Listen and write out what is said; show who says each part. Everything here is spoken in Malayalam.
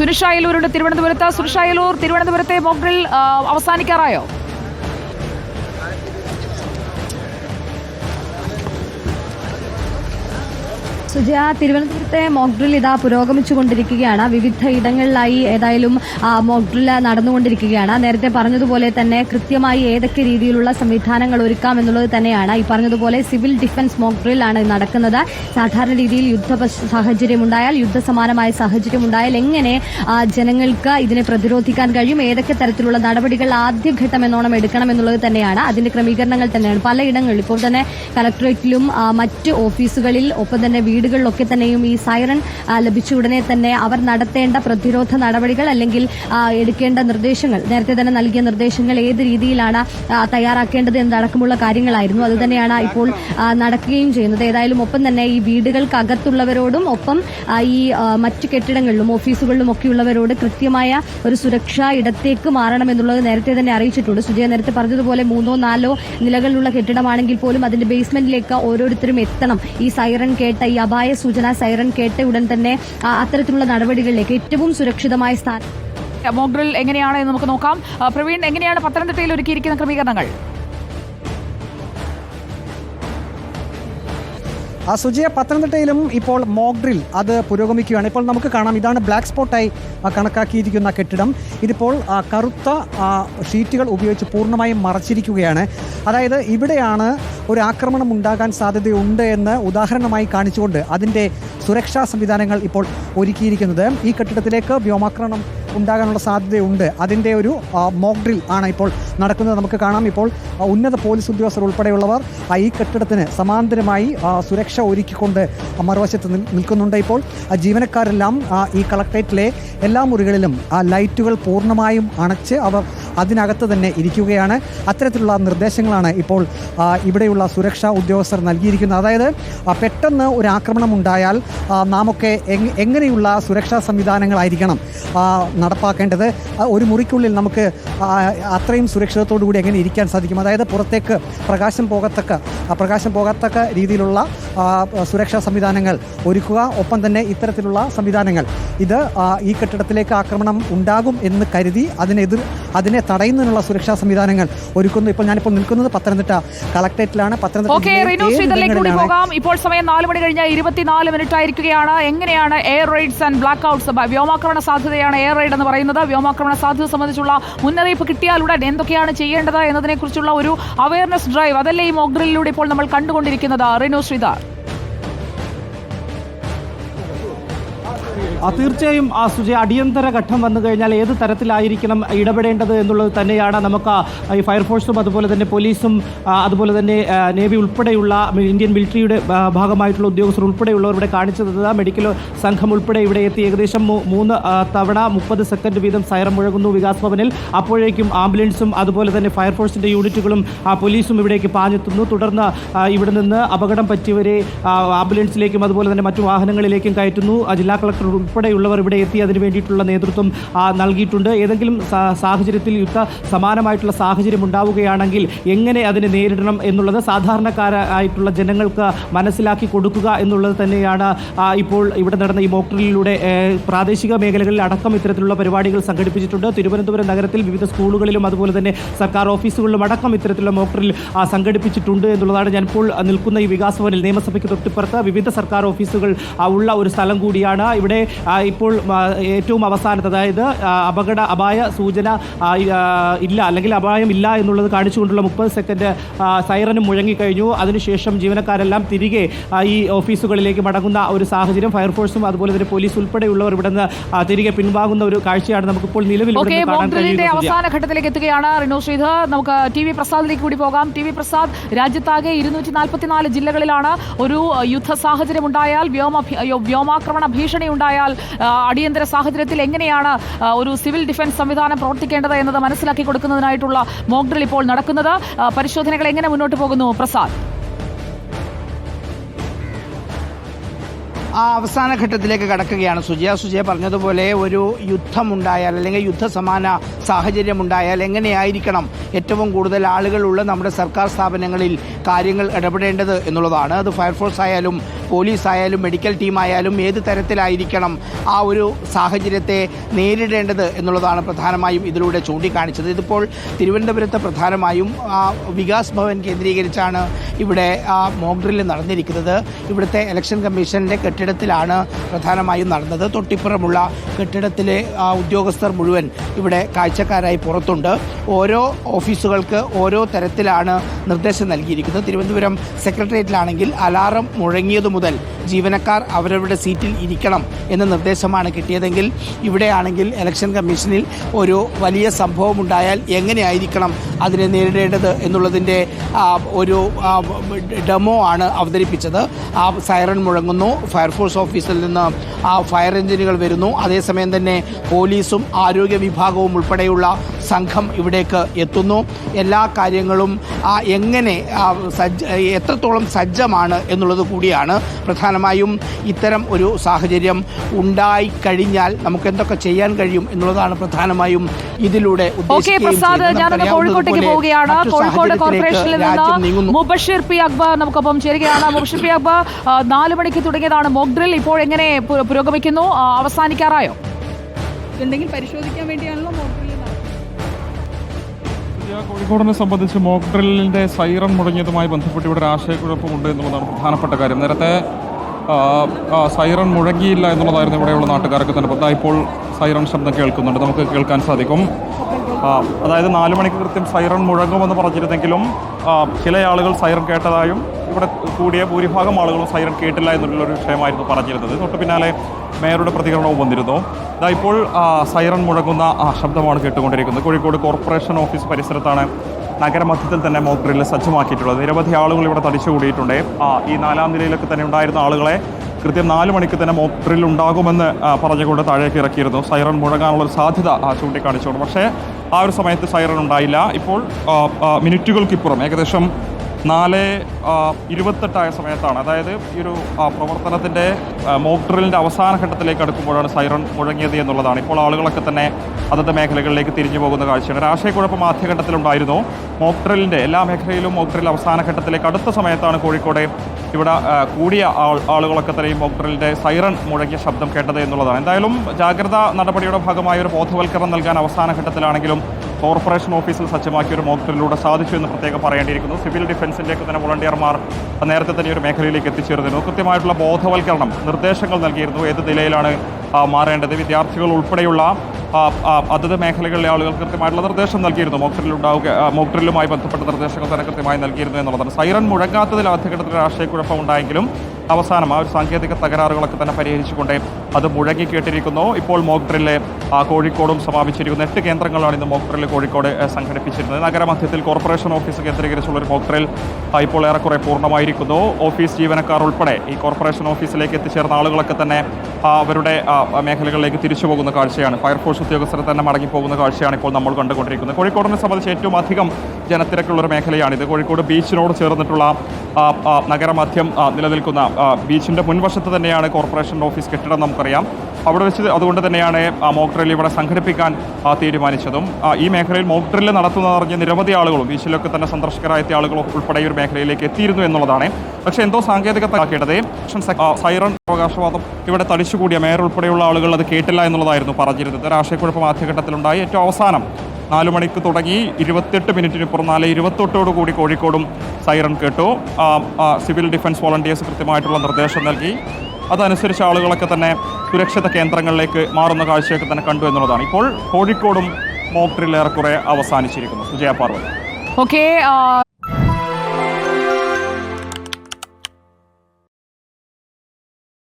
Speaker 1: സുനിഷ അയലൂരുണ്ട് തിരുവനന്തപുരത്ത്. സുനിഷ അയലൂർ തിരുവനന്തപുരത്തെ മോക്ഡ്രിൽ അവസാനിക്കാറായോ?
Speaker 2: സുജയ തിരുവനന്തപുരത്തെ മോക്ഡ്രിൽ ഇതാ പുരോഗമിച്ചുകൊണ്ടിരിക്കുകയാണ്. വിവിധ ഇടങ്ങളിലായി ഏതായാലും മോക്ഡ്രിൽ നടന്നുകൊണ്ടിരിക്കുകയാണ്. നേരത്തെ പറഞ്ഞതുപോലെ തന്നെ കൃത്യമായി ഏതൊക്കെ രീതിയിലുള്ള സംവിധാനങ്ങൾ ഒരുക്കാം എന്നുള്ളത് തന്നെയാണ്. ഈ പറഞ്ഞതുപോലെ സിവിൽ ഡിഫൻസ് ആണ് നടക്കുന്നത്. സാധാരണ രീതിയിൽ യുദ്ധ സാഹചര്യമുണ്ടായാൽ യുദ്ധസമാനമായ സാഹചര്യമുണ്ടായാൽ എങ്ങനെ ജനങ്ങൾക്ക് ഇതിനെ പ്രതിരോധിക്കാൻ കഴിയും? ഏതൊക്കെ തരത്തിലുള്ള നടപടികൾ ആദ്യഘട്ടം എന്നോണം എടുക്കണം എന്നുള്ളത് തന്നെയാണ്. അതിന്റെ ക്രമീകരണങ്ങൾ തന്നെയാണ്. പലയിടങ്ങളിൽ ഇപ്പോൾ തന്നെ കലക്ടറേറ്റിലും മറ്റ് ഓഫീസുകളിൽ ഒപ്പം തന്നെ വീടുകളിലൊക്കെ തന്നെയും ഈ സൈറൺ ലഭിച്ച ഉടനെ തന്നെ അവർ നടത്തേണ്ട പ്രതിരോധ നടപടികൾ അല്ലെങ്കിൽ എടുക്കേണ്ട നിർദ്ദേശങ്ങൾ നേരത്തെ തന്നെ നൽകിയ നിർദ്ദേശങ്ങൾ ഏത് രീതിയിലാണ് തയ്യാറാക്കേണ്ടത് എന്നതടക്കമുള്ള കാര്യങ്ങളായിരുന്നു. അത് തന്നെയാണ് ഇപ്പോൾ നടക്കുകയും ചെയ്യുന്നത്. ഏതായാലും ഒപ്പം തന്നെ ഈ വീടുകൾക്കകത്തുള്ളവരോടും ഒപ്പം ഈ മറ്റു കെട്ടിടങ്ങളിലും ഓഫീസുകളിലും ഒക്കെയുള്ളവരോട് കൃത്യമായ ഒരു സുരക്ഷാ ഇടത്തേക്ക് മാറണമെന്നുള്ളത് നേരത്തെ തന്നെ അറിയിച്ചിട്ടുണ്ട്. സുജയ നേരത്തെ പറഞ്ഞതുപോലെ മൂന്നോ നാലോ നിലകളിലുള്ള കെട്ടിടമാണെങ്കിൽ പോലും അതിന്റെ ബേസ്മെന്റിലേക്ക് ഓരോരുത്തരും എത്തണം. ഈ സൈറൺ കേട്ട ഈ അപായ സൂചന സൈറൺ കേട്ട് ഉടൻ തന്നെ അത്തരത്തിലുള്ള നടപടികളിലേക്ക് ഏറ്റവും സുരക്ഷിതമായ സ്ഥാനം.
Speaker 1: മോഗ്രിൽ എങ്ങനെയാണ് എന്ന് നമുക്ക് നോക്കാം. പ്രവീൺ എങ്ങനെയാണ് പത്തനംതിട്ടയിൽ ഒരുക്കിയിരിക്കുന്ന ക്രമീകരണങ്ങൾ?
Speaker 3: ആ സുജയ പത്തനംതിട്ടയിലും ഇപ്പോൾ മോക്ക് ഡ്രിൽ അത് പുരോഗമിക്കുകയാണ്. ഇപ്പോൾ നമുക്ക് കാണാം ഇതാണ് ബ്ലാക്ക് സ്പോട്ടായി കണക്കാക്കിയിരിക്കുന്ന കെട്ടിടം. ഇതിപ്പോൾ കറുത്ത ഷീറ്റുകൾ ഉപയോഗിച്ച് പൂർണമായും മറച്ചിരിക്കുകയാണ്. അതായത് ഇവിടെയാണ് ഒരു ആക്രമണം ഉണ്ടാകാൻ സാധ്യതയുണ്ട് എന്ന് ഉദാഹരണമായി കാണിച്ചുകൊണ്ട് അതിന്റെ സുരക്ഷാ സംവിധാനങ്ങൾ ഇപ്പോൾ ഒരുക്കിയിരിക്കുന്നത്. ഈ കെട്ടിടത്തിലേക്ക് വ്യോമാക്രമണം ഉണ്ടാകാനുള്ള സാധ്യതയുണ്ട്. അതിന്റെ ഒരു മോക്ക് ഡ്രിൽ ആണ് ഇപ്പോൾ നടക്കുന്നത്. നമുക്ക് കാണാം ഇപ്പോൾ ഉന്നത പോലീസ് ഉദ്യോഗസ്ഥർ ഉൾപ്പെടെയുള്ളവർ ഈ കെട്ടിടത്തിന് സമാന്തരമായി സുരക്ഷ ഒരുക്കിക്കൊണ്ട് മറുവശത്ത് നിൽക്കുന്നുണ്ട് ഇപ്പോൾ. ജീവനക്കാരെല്ലാം ഈ കളക്ട്രേറ്റിലെ എല്ലാ മുറികളിലും ലൈറ്റുകൾ പൂർണമായും അണച്ച് അവർ അതിനകത്ത് തന്നെ ഇരിക്കുകയാണ്. അത്തരത്തിലുള്ള നിർദ്ദേശങ്ങളാണ് ഇപ്പോൾ ഇവിടെയുള്ള സുരക്ഷാ ഉദ്യോഗസ്ഥർ നൽകിയിരിക്കുന്നത്. അതായത് പെട്ടെന്ന് ഒരു ആക്രമണം ഉണ്ടായാൽ നാമൊക്കെ എങ്ങനെയുള്ള സുരക്ഷാ സംവിധാനങ്ങളായിരിക്കണം നടപ്പാക്കേണ്ടത്. ഒരു മുറിക്കുള്ളിൽ നമുക്ക് അത്രയും സുരക്ഷിതത്തോടു കൂടി എങ്ങനെ ഇരിക്കാൻ സാധിക്കും. അതായത് പുറത്തേക്ക് പ്രകാശം പോകത്തക്ക പ്രകാശം പോകത്തക്ക രീതിയിലുള്ള സുരക്ഷാ സംവിധാനങ്ങൾ ഒരുക്കുക. ഒപ്പം തന്നെ ഇത്തരത്തിലുള്ള സംവിധാനങ്ങൾ. ഇത് ഈ കെട്ടിടത്തിലേക്ക് ആക്രമണം ഉണ്ടാകും എന്ന് കരുതി അതിനെതിർ അതിനെ തടയുന്നതിനുള്ള സുരക്ഷാ സംവിധാനങ്ങൾ ഒരുക്കുന്നു. ഇപ്പോൾ ഞാനിപ്പോൾ നിൽക്കുന്നത് പത്തനംതിട്ട കളക്ടറേറ്റിലാണ് പത്തനംതിട്ട
Speaker 1: ഇപ്പോൾ സമയം നാല് മണി കഴിഞ്ഞ ഇരുപത്തിനാല് മിനിറ്റ് ആയിരിക്കുകയാണ്. എങ്ങനെയാണ് air raids and black outs വ്യോമാക്രമണ സാധ്യതയാണ് എയർ റൈഡ് എന്ന് പറയുന്നത്? വ്യോമാക്രമണ സാധ്യത സംബന്ധിച്ചുള്ള മുന്നറിയിപ്പ് കിട്ടിയാൽ ഉടൻ എന്തൊക്കെയാണ് ചെയ്യേണ്ടത് എന്നതിനെക്കുറിച്ചുള്ള ഒരു അവയർനെസ് ഡ്രൈവ് അതല്ലേ ഈ മോഗ്രിലൂടെ ഇപ്പോൾ നമ്മൾ കണ്ടുകൊണ്ടിരിക്കുന്നത്? റിനു ശ്രീധർ.
Speaker 4: തീർച്ചയായും സുജയ അടിയന്തര ഘട്ടം വന്നു കഴിഞ്ഞാൽ ഏത് തരത്തിലായിരിക്കണം ഇടപെടേണ്ടത് എന്നുള്ളത് തന്നെയാണ് നമുക്ക് ഈ ഫയർഫോഴ്സും അതുപോലെ തന്നെ പോലീസും അതുപോലെ തന്നെ നേവി ഉൾപ്പെടെയുള്ള ഇന്ത്യൻ മിലിറ്ററിയുടെ ഭാഗമായിട്ടുള്ള ഉദ്യോഗസ്ഥർ ഉൾപ്പെടെയുള്ളവർ ഇവിടെ കാണിച്ചു തന്നത് മെഡിക്കൽ സംഘം ഉൾപ്പെടെ ഇവിടെ എത്തി ഏകദേശം മൂന്ന് തവണ മുപ്പത് സെക്കൻഡ് വീതം സൈറം മുഴങ്ങുന്നു വികാസ് ഭവനിൽ. അപ്പോഴേക്കും ആംബുലൻസും അതുപോലെ തന്നെ ഫയർഫോഴ്സിന്റെ യൂണിറ്റുകളും പോലീസും ഇവിടേക്ക് പാഞ്ഞെത്തുന്നു. തുടർന്ന് ഇവിടെ നിന്ന് അപകടം പറ്റിയവരെ ആംബുലൻസിലേക്കും അതുപോലെ തന്നെ മറ്റു വാഹനങ്ങളിലേക്കും കയറ്റുന്നു. ജില്ലാ കളക്ടർ ഉൾപ്പെടെയുള്ളവർ ഇവിടെ എത്തി അതിന് വേണ്ടിയിട്ടുള്ള നേതൃത്വം നൽകിയിട്ടുണ്ട്. ഏതെങ്കിലും സാഹചര്യത്തിൽ യുദ്ധ സമാനമായിട്ടുള്ള സാഹചര്യം ഉണ്ടാവുകയാണെങ്കിൽ എങ്ങനെ അതിനെ നേരിടണം എന്നുള്ളത് സാധാരണക്കാരായിട്ടുള്ള ജനങ്ങൾക്ക് മനസ്സിലാക്കി കൊടുക്കുക എന്നുള്ളത് തന്നെയാണ് ഇപ്പോൾ ഇവിടെ നടന്ന ഈ മോക്ടറിലൂടെ പ്രാദേശിക മേഖലകളിൽ അടക്കം ഇത്തരത്തിലുള്ള പരിപാടികൾ സംഘടിപ്പിച്ചിട്ടുണ്ട്. തിരുവനന്തപുരം നഗരത്തിൽ വിവിധ സ്കൂളുകളിലും അതുപോലെ തന്നെ സർക്കാർ ഓഫീസുകളിലും അടക്കം ഇത്തരത്തിലുള്ള മോക്ടറിൽ സംഘടിപ്പിച്ചിട്ടുണ്ട് എന്നുള്ളതാണ് ഞാൻ ഇപ്പോൾ നിൽക്കുന്ന ഈ വികാസഭവനിൽ. നിയമസഭയ്ക്ക് തൊട്ടിപ്പുറത്ത് വിവിധ സർക്കാർ ഓഫീസുകൾ ഉള്ള ഒരു സ്ഥലം കൂടിയാണ്. ഇവിടെ ഇപ്പോൾ ഏറ്റവും അവസാനത്ത് അതായത് അപകട അപായ സൂചന ഇല്ല അല്ലെങ്കിൽ അപായം ഇല്ല എന്നുള്ളത് കാണിച്ചുകൊണ്ടുള്ള മുപ്പത് സെക്കൻഡ് സൈറനും മുഴങ്ങിക്കഴിഞ്ഞു. അതിനുശേഷം ജീവനക്കാരെല്ലാം തിരികെ ഈ ഓഫീസുകളിലേക്ക് മടങ്ങുന്ന ഒരു സാഹചര്യം ഫയർഫോഴ്സും അതുപോലെ തന്നെ പോലീസ് ഉൾപ്പെടെയുള്ളവർ ഇവിടെ നിന്ന് തിരികെ പിൻവാങ്ങുന്ന ഒരു കാഴ്ചയാണ് നമുക്കിപ്പോൾ നിലവിൽ.
Speaker 1: അവസാന ഘട്ടത്തിലേക്ക് എത്തുകയാണ് റിനു ശ്രീധർ. നമുക്ക് ടി വി പ്രസാദിലേക്ക് കൂടി പോകാം. ടി വി പ്രസാദ് രാജ്യത്താകെ ഇരുന്നൂറ്റി നാൽപ്പത്തിനാല് ജില്ലകളിലാണ് ഒരു യുദ്ധ സാഹചര്യം ഉണ്ടായാൽ വ്യോമ വ്യോമാക്രമണ ഭീഷണി ഉണ്ടായാൽ ആ, അടിയന്തര സാഹചര്യത്തിൽ എങ്ങനെയാണ് ഒരു സിവിൽ ഡിഫൻസ് സംവിധാനം പ്രവർത്തിക്കേണ്ടത് എന്നത് മനസ്സിലാക്കി കൊടുക്കുന്നതിനായിട്ടുള്ള മോക്ക് ഡ്രിൽ ഇപ്പോൾ നടക്കുന്നത്? പരിശോധനകൾ എങ്ങനെ മുന്നോട്ട് പോകുന്നു പ്രസാദ്?
Speaker 5: ആ അവസാന ഘട്ടത്തിലേക്ക് കടക്കുകയാണ് സുജയ. സുജയ പറഞ്ഞതുപോലെ ഒരു യുദ്ധമുണ്ടായാൽ അല്ലെങ്കിൽ യുദ്ധസമാന സാഹചര്യമുണ്ടായാൽ എങ്ങനെയായിരിക്കണം ഏറ്റവും കൂടുതൽ ആളുകളുള്ള നമ്മുടെ സർക്കാർ സ്ഥാപനങ്ങളിൽ കാര്യങ്ങൾ ഇടപെടേണ്ടത് എന്നുള്ളതാണ്. അത് ഫയർഫോഴ്സ് ആയാലും പോലീസ് ആയാലും മെഡിക്കൽ ടീം ആയാലും ഏത് തരത്തിലായിരിക്കണം ആ ഒരു സാഹചര്യത്തെ നേരിടേണ്ടത് എന്നുള്ളതാണ് പ്രധാനമായും ഇതിലൂടെ ചൂണ്ടിക്കാണിച്ചത്. ഇതിപ്പോൾ തിരുവനന്തപുരത്ത് പ്രധാനമായും വികാസ് ഭവൻ കേന്ദ്രീകരിച്ചാണ് ഇവിടെ ആ ഡ്രില്ല് നടന്നിരിക്കുന്നത്. ഇവിടുത്തെ ഇലക്ഷൻ കമ്മീഷന്റെ കെട്ടിടത്തിലാണ് പ്രധാനമായും നടന്നത്. തൊട്ടിപ്പുറമുള്ള കെട്ടിടത്തിലെ ഉദ്യോഗസ്ഥർ മുഴുവൻ ഇവിടെ കാഴ്ചക്കാരായി പുറത്തുണ്ട്. ഓരോ ഓഫീസുകൾക്ക് ഓരോ തരത്തിലാണ് നിർദ്ദേശം നൽകിയിരിക്കുന്നത്. തിരുവനന്തപുരം സെക്രട്ടേറിയറ്റിലാണെങ്കിൽ അലാറം മുഴങ്ങിയതു മുതൽ ജീവനക്കാർ അവരവരുടെ സീറ്റിൽ ഇരിക്കണം എന്ന നിർദ്ദേശമാണ് കിട്ടിയതെങ്കിൽ ഇവിടെയാണെങ്കിൽ ഇലക്ഷൻ കമ്മീഷനിൽ ഒരു വലിയ സംഭവം ഉണ്ടായാൽ എങ്ങനെയായിരിക്കണം അതിനെ നേരിടേണ്ടത് എന്നുള്ളതിന്റെ ഒരു ഡെമോ ആണ് അവതരിപ്പിച്ചത്. ആ സൈറൺ മുഴങ്ങുന്നു. ഫയർഫോഴ്സ് ഓഫീസിൽ നിന്ന് ആ ഫയർ എഞ്ചിനുകൾ വരുന്നു. അതേസമയം തന്നെ പോലീസും ആരോഗ്യ വിഭാഗവും ഉൾപ്പെടെയുള്ള സംഘം ഇവിടേക്ക് എത്തുന്നു. എല്ലാ കാര്യങ്ങളും ആ, എങ്ങനെ സജ്ജ എത്രത്തോളം സജ്ജമാണ് എന്നുള്ളത് കൂടിയാണ് പ്രധാനമായും ഇത്തരം ഒരു സാഹചര്യം ഉണ്ടായി കഴിഞ്ഞാൽ നമുക്ക് എന്തൊക്കെ ചെയ്യാൻ കഴിയും എന്നുള്ളതാണ് പ്രധാനമായും ഇതിലൂടെ
Speaker 1: കോഴിക്കോട്ടേക്ക് പോവുകയാണ്. കോഴിക്കോട്
Speaker 5: സാഹചര്യത്തിലേക്ക്
Speaker 1: കോർപ്പറേഷനിൽ
Speaker 5: രാജ്യം
Speaker 1: നിന്ന് മുബഷിർ പി അക്ബർ നമുക്കൊപ്പം ചേരുകയാണ്. മുബഷിർ പി അക്ബർ നാല് മണിക്ക് തുടങ്ങിയതാണ് മോക്ഡ്രിൽ ഇപ്പോൾ എങ്ങനെ പുരോഗമിക്കുന്നു? അവസാനിക്കാറായോ?
Speaker 6: എന്തെങ്കിലും പരിശോധിക്കാൻ വേണ്ടിയാണല്ലോ
Speaker 7: കോഴിക്കോടിനെ സംബന്ധിച്ച് മോക്ക് ഡ്രില്ലിന്റെ സൈറൺ മുടങ്ങിയതുമായി ബന്ധപ്പെട്ട് ഇവിടെ ഒരു ആശയക്കുഴപ്പമുണ്ട് എന്നുള്ളതാണ് പ്രധാനപ്പെട്ട കാര്യം. നേരത്തെ സൈറൺ മുഴങ്ങിയില്ല എന്നുള്ളതായിരുന്നു ഇവിടെയുള്ള നാട്ടുകാർക്ക് തന്നെ. ഇപ്പോൾ സൈറൺ ശബ്ദം കേൾക്കുന്നുണ്ട്. നമുക്ക് കേൾക്കാൻ സാധിക്കും. അതായത് നാല് മണിക്ക് കൃത്യം സൈറൺ മുഴങ്ങുമെന്ന് പറഞ്ഞിരുന്നെങ്കിലും ചില ആളുകൾ സൈറൺ കേട്ടതായും ഇവിടെ കൂടിയ ഭൂരിഭാഗം ആളുകളും സൈറൺ കേട്ടില്ല എന്നുള്ളൊരു വിഷയമായിരുന്നു പറഞ്ഞിരുന്നത്. തൊട്ട് പിന്നാലെ മേയറുടെ പ്രതികരണവും വന്നിരുന്നു. ഇതാ ഇപ്പോൾ സൈറൺ മുഴങ്ങുന്ന ശബ്ദമാണ് കേട്ടുകൊണ്ടിരിക്കുന്നത്. കോഴിക്കോട് കോർപ്പറേഷൻ ഓഫീസ് പരിസരത്താണ് നഗരമധ്യത്തിൽ തന്നെ മോക്ക് സജ്ജമാക്കിയിട്ടുള്ളത്. നിരവധി ആളുകൾ ഇവിടെ തടിച്ചു കൂടിയിട്ടുണ്ട് ഈ നാലാം നിലയിലൊക്കെ തന്നെ ഉണ്ടായിരുന്ന ആളുകളെ കൃത്യം നാല് മണിക്ക് തന്നെ മോട്ടറിൽ ഉണ്ടാകുമെന്ന് പറഞ്ഞുകൊണ്ട് താഴേക്ക് ഇറക്കിയിരുന്നു. സൈറൺ മുഴങ്ങാനുള്ള ഒരു സാധ്യത ചൂണ്ടിക്കാണിച്ചുകൊണ്ട്. പക്ഷേ ആ ഒരു സമയത്ത് സൈറൺ ഉണ്ടായില്ല. ഇപ്പോൾ മിനിറ്റുകൾക്കിപ്പുറം ഏകദേശം നാല് ഇരുപത്തെട്ടായ സമയത്താണ്. അതായത് ഈ ഒരു പ്രവർത്തനത്തിന്റെ മോക്ക് അവസാന ഘട്ടത്തിലേക്ക് അടുക്കുമ്പോഴാണ് സൈറൺ മുഴങ്ങിയത് എന്നുള്ളതാണ്. ഇപ്പോൾ ആളുകളൊക്കെ തന്നെ അതത് മേഖലകളിലേക്ക് തിരിഞ്ഞു പോകുന്ന കാഴ്ചയാണ്. രാഷ്ട്രീയക്കുഴപ്പം ആദ്യഘട്ടത്തിലുണ്ടായിരുന്നു മോക്ക് ഡ്രില്ലിന്റെ എല്ലാ മേഖലയിലും മോക്ക് അവസാന ഘട്ടത്തിലേക്ക് അടുത്ത സമയത്താണ് കോഴിക്കോട് ഇവിടെ കൂടിയ ആളുകളൊക്കെ തന്നെ ഈ മോക്ക് സൈറൺ മുഴങ്ങിയ ശബ്ദം കേട്ടത് എന്നുള്ളതാണ്. എന്തായാലും ജാഗ്രതാ നടപടിയുടെ ഭാഗമായ ഒരു ബോധവൽക്കരണം നൽകാൻ അവസാന ഘട്ടത്തിലാണെങ്കിലും കോർപ്പറേഷൻ ഓഫീസിൽ സജ്ജമാക്കിയ ഒരു ഡ്രില്ലിലൂടെ സാധിച്ചു എന്ന് പ്രത്യേകം പറയേണ്ടിയിരിക്കുന്നു. സിവിൽ ഡിഫൻസിന്റെ ഒക്കെ തന്നെ വോളണ്ടിയർമാർ നേരത്തെ തന്നെ ഒരു മേഖലയിലേക്ക് എത്തിച്ചേർന്നിരുന്നു. കൃത്യമായിട്ടുള്ള ബോധവൽക്കരണം നിർദ്ദേശങ്ങൾ നൽകിയിരുന്നു. ഏത് നിലയിലാണ് മാറേണ്ടത്? വിദ്യാർത്ഥികൾ ഉൾപ്പെടെയുള്ള അതത് മേഖലകളിലെ ആളുകൾ കൃത്യമായിട്ടുള്ള നിർദ്ദേശം നൽകിയിരുന്നു. ഉണ്ടാവുക ആ, ബന്ധപ്പെട്ട നിർദ്ദേശങ്ങൾ തന്നെ കൃത്യമായി നൽകിയിരുന്നു എന്നുള്ളതാണ്. സൈറൺ മുഴങ്ങാത്തതിൽ ആദ്യഘട്ടത്തിൽ ആശയക്കുഴപ്പം ഉണ്ടായെങ്കിലും അവസാനം ആ ഒരു സാങ്കേതിക തകരാറുകളൊക്കെ തന്നെ പരിഹരിച്ചുകൊണ്ട് അത് മുഴങ്ങി കേട്ടിരിക്കുന്നു. ഇപ്പോൾ ആ, കോഴിക്കോടും സമാപിച്ചിരിക്കുന്നു. എട്ട് കേന്ദ്രങ്ങളാണ് ഇന്ന് മോക്ക് കോഴിക്കോട് സംഘടിപ്പിച്ചിരുന്നത്. നഗരമധ്യത്തിൽ കോർപ്പറേഷൻ ഓഫീസ് കേന്ദ്രീകരിച്ചുള്ള ഒരു ആ, ഇപ്പോൾ ഏറെക്കുറെ പൂർണമായിരിക്കുന്നു. ഓഫീസ് ജീവനക്കാർ ഉൾപ്പെടെ ഈ കോർപ്പറേഷൻ ഓഫീസിലേക്ക് എത്തിച്ചേർന്ന ആളുകളൊക്കെ തന്നെ അവരുടെ മേഖലകളിലേക്ക് തിരിച്ചു പോകുന്ന കാഴ്ചയാണ്. ഫയർഫോഴ്സ് ഉദ്യോഗസ്ഥർ തന്നെ മടങ്ങിപ്പോകുന്ന കാഴ്ചയാണ് ഇപ്പോൾ നമ്മൾ കണ്ടുകൊണ്ടിരിക്കുന്നത്. കോഴിക്കോടിനെ സംബന്ധിച്ച് ഏറ്റവും അധികം ജനത്തിരക്കുള്ള ഒരു മേഖലയാണിത് കോഴിക്കോട് ബീച്ചിനോട് ചേർന്നിട്ടുള്ള നഗരമധ്യം നിലനിൽക്കുന്ന ബീച്ചിന്റെ മുൻവശത്ത് തന്നെയാണ് കോർപ്പറേഷൻ ഓഫീസ് കെട്ടിടം നമുക്കറിയാം. അവിടെ വെച്ച് അതുകൊണ്ട് തന്നെയാണ് മോക്ക് ഡ്രിൽ ഇവിടെ സംഘടിപ്പിക്കാൻ തീരുമാനിച്ചതും. ഈ മേഖലയിൽ മോക്ക് ഡ്രിൽ നടത്തുന്നതറിഞ്ഞ് നിരവധി ആളുകളും ബീച്ചിലൊക്കെ തന്നെ സന്ദർശകരായ ആളുകളും ഉൾപ്പെടെ ഈ ഒരു മേഖലയിലേക്ക് എത്തിയിരുന്നു എന്നുള്ളതാണ്. പക്ഷേ എന്തോ സാങ്കേതിക സാങ്കേതികത്താക്കേണ്ടത് സൈറൺ അവകാശവാദം ഇവിടെ തടിച്ചുകൂടിയ മേയർ ഉൾപ്പെടെയുള്ള ആളുകൾ അത് കേട്ടില്ല എന്നുള്ളതായിരുന്നു പറഞ്ഞിരുന്നത്. ഒരു ആദ്യഘട്ടത്തിലുണ്ടായി ഏറ്റവും അവസാനം നാല് മണിക്ക് തുടങ്ങി ഇരുപത്തെട്ട് മിനിറ്റിനിപ്പുറം നാല് ഇരുപത്തെട്ടോടു കൂടി കോഴിക്കോടും സൈറൺ കേട്ടു. സിവിൽ ഡിഫൻസ് വോളണ്ടിയേഴ്സ് കൃത്യമായിട്ടുള്ള നിർദ്ദേശം നൽകി. അതനുസരിച്ച് ആളുകളൊക്കെ തന്നെ സുരക്ഷിത കേന്ദ്രങ്ങളിലേക്ക് മാറുന്ന കാഴ്ചയൊക്കെ തന്നെ കണ്ടു എന്നുള്ളതാണ്. ഇപ്പോൾ കോഴിക്കോടും മോക്ട്രിൽ ഏറെക്കുറെ അവസാനിച്ചിരിക്കുന്നു. സുജയ പാർവതി.
Speaker 1: ഓക്കെ